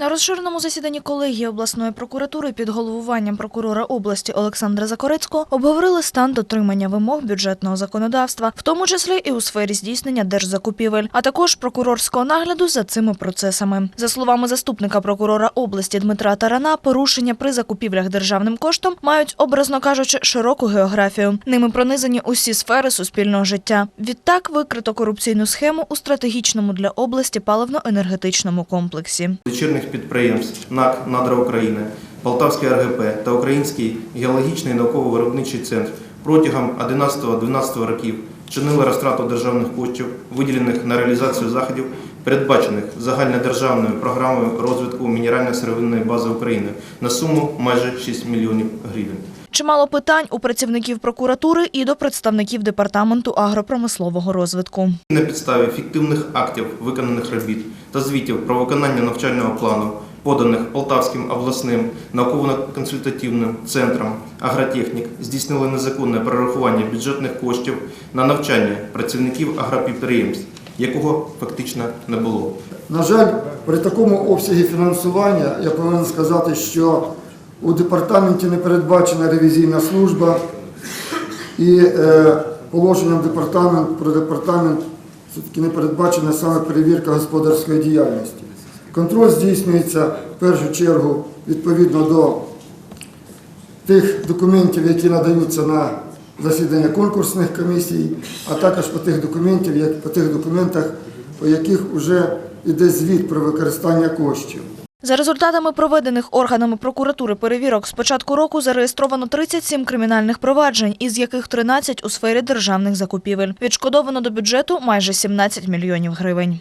На розширеному засіданні колегії обласної прокуратури під головуванням прокурора області Олександра Закорецького обговорили стан дотримання вимог бюджетного законодавства, в тому числі і у сфері здійснення держзакупівель, а також прокурорського нагляду за цими процесами. За словами заступника прокурора області Дмитра Тарана, порушення при закупівлях державним коштом мають, образно кажучи, широку географію. Ними пронизані усі сфери суспільного життя. Відтак викрито корупційну схему у стратегічному для області паливно-енергетичному комплексі. дочірних підприємств НАК «Надра України», Полтавський РГП та Український геологічний науково-виробничий центр протягом 11-12 років чинили розтрату державних коштів, виділених на реалізацію заходів, передбачених загальнодержавною програмою розвитку мінерально-сировинної бази України на суму майже 6 мільйонів гривень. Чимало питань у працівників прокуратури і до представників департаменту агропромислового розвитку. На підставі фіктивних актів виконаних робіт та звітів про виконання навчального плану, поданих Полтавським обласним науково-консультативним центром агротехнік, здійснили незаконне перерахування бюджетних коштів на навчання працівників агропідприємств, якого фактично не було. На жаль, при такому обсягі фінансування я повинен сказати, що у департаменті не передбачена ревізійна служба і е, положенням департамент про департамент все-таки не передбачена саме перевірка господарської діяльності. Контроль здійснюється в першу чергу відповідно до тих документів, які надаються на засідання конкурсних комісій, а також по тих документів, по тих документах, по яких вже йде звіт про використання коштів. За результатами проведених органами прокуратури перевірок з початку року зареєстровано 37 кримінальних проваджень, із яких 13 у сфері державних закупівель. Відшкодовано до бюджету майже 17 мільйонів гривень.